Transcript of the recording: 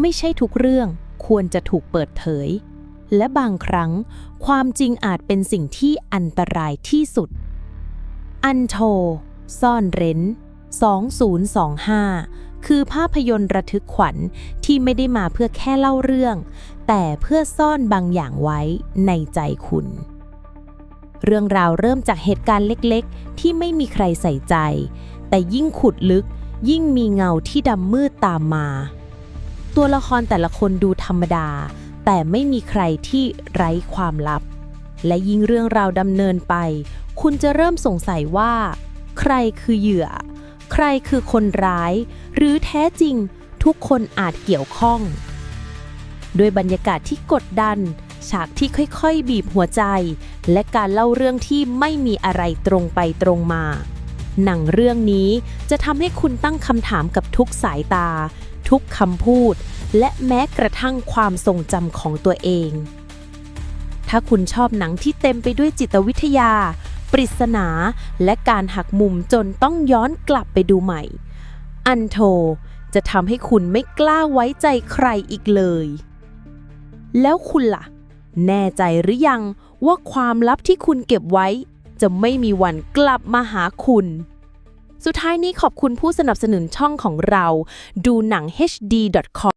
ไม่ใช่ทุกเรื่องควรจะถูกเปิดเผย และบางครั้ง ความจริงอาจเป็นสิ่งที่อันตรายที่สุด อันโท ซ่อนเร้น 2025 คือภาพยนตร์ระทึกขวัญที่ไม่ได้มาเพื่อแค่เล่าเรื่อง แต่เพื่อซ่อนบางอย่างไว้ในใจคุณ เรื่องราวเริ่มจากเหตุการณ์เล็กๆ ที่ไม่มีใครใส่ใจ แต่ยิ่งขุดลึกยิ่งมีเงาที่ดำมืดตามมา ตัวละครแต่ละคนดูธรรมดา แต่ไม่มีใครที่ไร้ความลับ และยิ่งเรื่องราวดำเนินไป คุณจะเริ่มสงสัยว่า ใครคือเหยื่อ ใครคือคนร้าย หรือแท้จริงทุกคนอาจเกี่ยวข้องด้วยบรรยากาศที่กดดัน ฉากที่ค่อยๆ บีบหัวใจ และการเล่าเรื่องที่ไม่มีอะไรตรงไปตรงมา หนังเรื่องนี้จะทำให้คุณตั้งคำถามกับทุกสายตา ทุกคำพูด และแม้กระทั่งความทรงจำของตัวเอง ถ้าคุณชอบหนังที่เต็มไปด้วยจิตวิทยา ปริศนา และการหักมุมจนต้องย้อนกลับไปดูใหม่ อันโทจะทำให้คุณไม่กล้าไว้ใจใครอีกเลย แล้วคุณล่ะ แน่ใจหรือยังว่าความลับที่คุณเก็บไว้ จะไม่มีวันกลับมาหาคุณ สุดท้ายนี้ขอบคุณผู้สนับสนุนช่องของเรา ดูหนัง HD.com